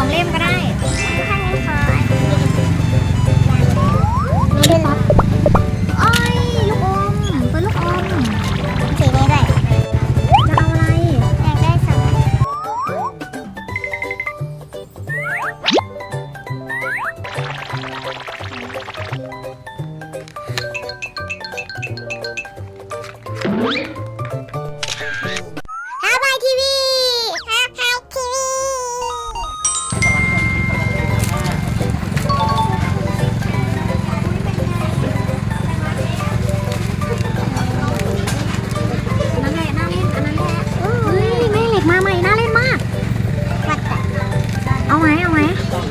องเล่มก็ได้ข้างนี้ขอนี่ได้รับอ้ยลูกอมเปิดลูกอมสีนี้ด้วยจะเอาอะไรอยากได้สอ ไหมเอาไหม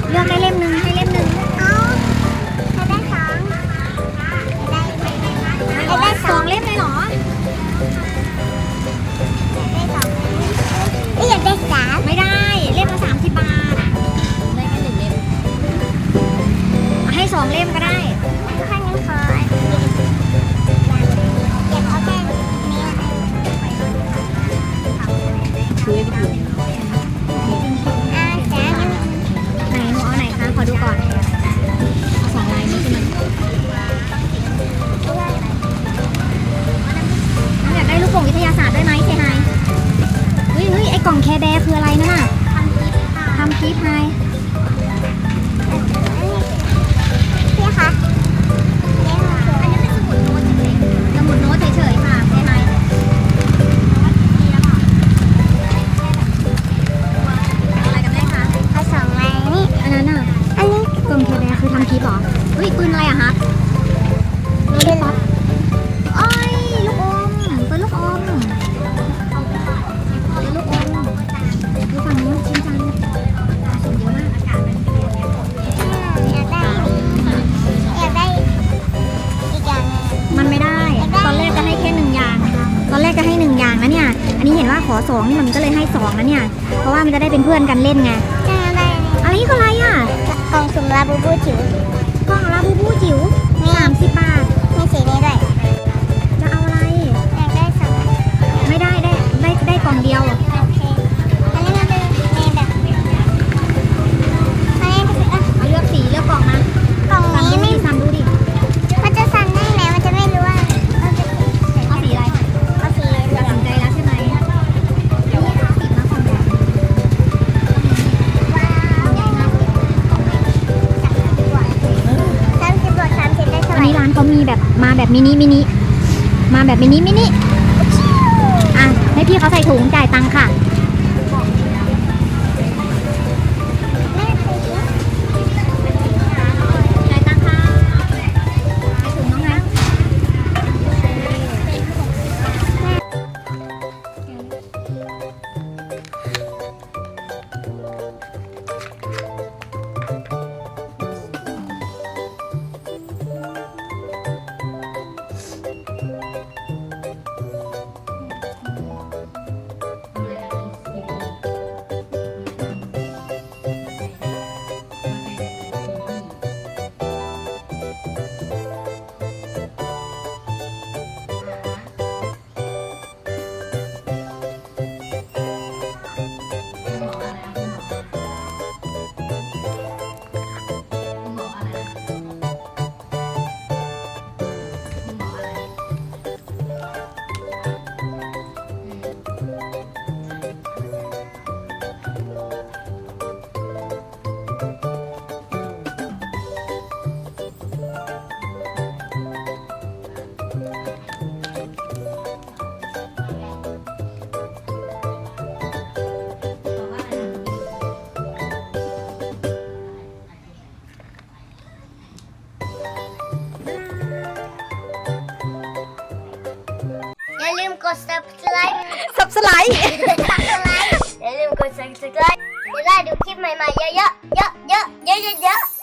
เลือกได้เล่มหนึ่งให้เล่มหนึ่งเอาจะได้สองได้ได้สองเล่มเลยเหรอได้ไม่อยากได้สามไม่ได้เล่มละสามสิบบาทได้แค่หนึ่งเล่มให้สองเล่มก็ได้ข้างนี้ขออยากเอาแค่ ปืนอะไรอะคะโรลป๊อปอ้อยลูกอมปืนลูกอมปืนลูกอมดูฝั่งนู้นชิ้นจังส่งเยอะมากอยากได้อยากได้อีกอย่างหนึงมันไม่ได้ ตอนแรกจะให้แค่หนึ่งอย่าง ตอนแรกจะให้หนึ่งอย่างนะเนี่ย อันนี้เห็นว่าขอสองนี่มันก็เลยให้สองนะเนี่ย เพราะว่ามันจะได้เป็นเพื่อนกันเล่นไงจะได้อันนี้คืออะไรอะกล่องสุ่มลาบูบูจิ๋ว กล่องลาบูบูจิ๋วสามสิบบาท แบบมินิมินิมาแบบมินิมินิอะให้พี่เขาใส่ถุงจ่ายตังค่ะ อ ด subscribe สับสไลด์ subscribe อย่าลืมกด subscribe จะได้ดูคลิปใหม่ๆเยอะๆเยอะๆเยอะๆเยอะๆ